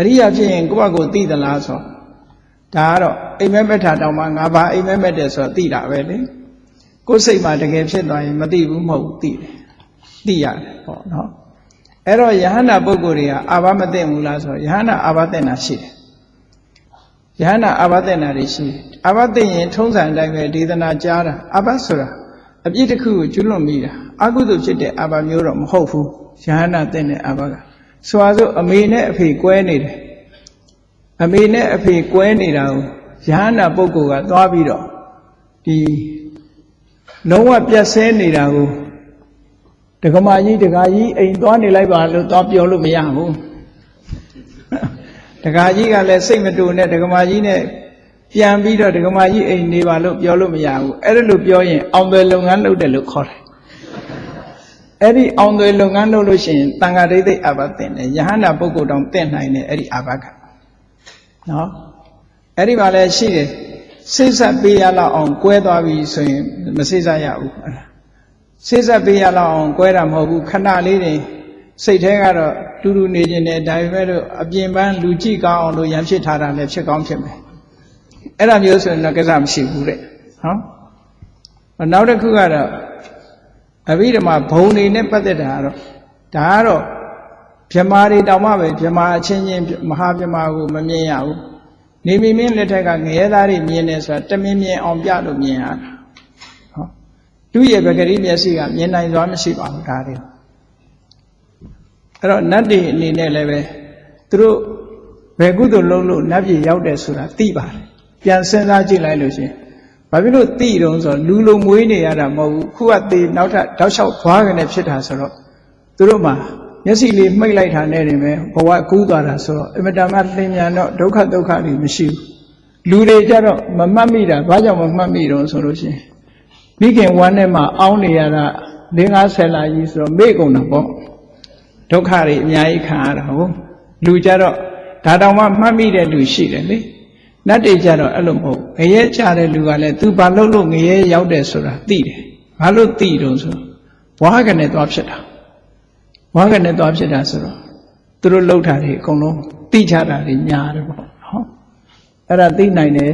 အရိယာဖြစ်ရင်ကိုယ့်ဘက်ကိုသိသလားဆိုဒါကတော့အိမ်မက်မက်ထာတောင်မှငါဘာအိမ်မက်မက်တယ်ဆိုတော့သိတာပဲလေကိုယ်စိတ်မှာတကယ်ဖြစ်သွားရင်မသိဘူးမဟုတ်ဘူးသိတယ်သိရတယ်ပေါ့နော်အဲ့တော့ယဟန္တာပုဂ္ဂိုလ်တွေကအာဘမသိဘူးလားဆိုတော့ယဟန္တာအာဘသိတာရှိတယ်ယဟန္တာအာဘသိတာတွေရှိတယ်အာဘသိရင်ထုံးစံအတိုင်းပဲဒေသနာကြားတာအာဘဆိုတာအပြစ်တစ်ခုကိုကျွလွန်မိတာအကုသိုလ်ဖြစ်တဲ့အာဘမျိုးတော့မဟုတ်ဘူးယဟန္တာသိတဲ့အာဘက ဆိုပါစို့အမေနဲ့အဖေကွဲနေတယ်အမေနဲ့အဖေကွဲနေတာကိုယဟန္တာပုဂ္ဂိုလ်ကသွားပြီးတော့ဒီလုံးဝပြတ်ဆဲနေတာကိုဒကမာကြီးဒကာကြီးအိမ်သွားနေလိုက်ပါလို့သွားပြောလို့မရဘူးဒကာကြီးကလည်းစိတ်မတူနဲ့ဒကမာကြီးနဲ့ပြန်ပြီးတော့ဒကမာကြီးအိမ်နေပါလို့ပြောလို့မရဘူးအဲ့ဒါလို့ပြောရင်အောင်တယ်လုပ်ငန်းလုပ်တယ်လို့ခေါ်တယ် အဲ့ဒီအောင်တယ်လုပ်ငန်းလုပ်လို့ရှိရင်တန်ခါဒိဋ္ဌိအဘသင်တယ်ယဟန္တာပုဂ္ဂိုလ်တောင်တင့်နိုင်တယ်အဲ့ဒီအဘကနော်အဲ့ဒီမှာလည်းရှိတယ်စိတ်ဆက်ပေးရလောက်အောင်ကွဲသွားပြီဆိုရင်မစိတ်ဆက်ရဘူးအဲ့ဒါစိတ်ဆက်ပေးရလောက်အောင်ကွဲတာမဟုတ်ဘူးခဏလေးနေစိတ်ထဲကတော့တူတူနေခြင်းနဲ့ဒါပေမဲ့လို့အပြင်ပန်းလူကြည့်ကောင်းအောင်လို့ရံဖြစ်ထားတာလည်းဖြစ်ကောင်းဖြစ်မယ်အဲ့ဒါမျိုးဆိုရင်တော့ကိစ္စမရှိဘူးတဲ့ဟောနောက်တစ်ခုကတော့ အဘိဓမ္မာဘုံနေနဲ့ပတ်သက်တာကတော့ဒါကတော့ဗြဟ္မာတွေတောင်မှပဲဗြဟ္မာအချင်းချင်းမဟာဗြဟ္မာကိုမမြင်ရဘူးနေမီမင်းလက်ထက်ကငရဲသားတွေမြင်နေဆိုတာတမင်မြင်အောင်ပြလို့မြင်ရတာဟောသူ့ရဲ့ပဂရိမျက်စိကမြင်နိုင်စွာမရှိပါဘူးဒါတွေအဲ့တော့နတ်တွေအနေနဲ့လည်းပဲသူတို့ဘယ်ကုသိုလ်လုပ်လို့နတ်ပြည်ရောက်တယ်ဆိုတာသိပါတယ်ပြန်စဉ်းစားကြည့်လိုက်လို့ရှင် ဘာဖြစ်လို့သိတုံးဆိုလူလိုမွေးနေရတာမဟုတ်ဘူးခုကသေနောက်ထပ်တောက်လျှောက်သွားကနေဖြစ်တာဆိုတော့သူတို့မှာမျက်စိလေးမှိတ်လိုက်တာနဲ့တင်ပဲဘဝကူးသွားတာဆိုတော့အမတမသင်ညာတော့ဒုက္ခဒုက္ခတွေမရှိဘူးလူတွေကြတော့မမှတ်မိတာဘာကြောင့်မမှတ်မိတော့ဆိုလို့ရှိရင်မိခင်ဝမ်းထဲမှာအောင်းနေရတာ၄50လာကြီးဆိုတော့မေ့ကုန်တာပေါ့ဒုက္ခတွေအများကြီးခံရတာဟုတ်လူကြတော့ဒါတောင်မှမှတ်မိတဲ့လူရှိတယ်လေ နတ်တွေကြတော့အဲ့လိုမဟုတ်ငရဲချတဲ့လူကလည်း तू ဘာလို့လို့ငရဲရောက်တယ်ဆိုတာသိတယ်ဘာလို့သိတော့ဆိုဘွားကနေသွားဖြစ်တာဘွားကနေသွားဖြစ်တာဆိုတော့သူတို့လှုပ်တာတွေအကုန်လုံးသိချတာတွေညားတယ်ပေါ့နော်အဲ့ဒါသိနိုင်တယ်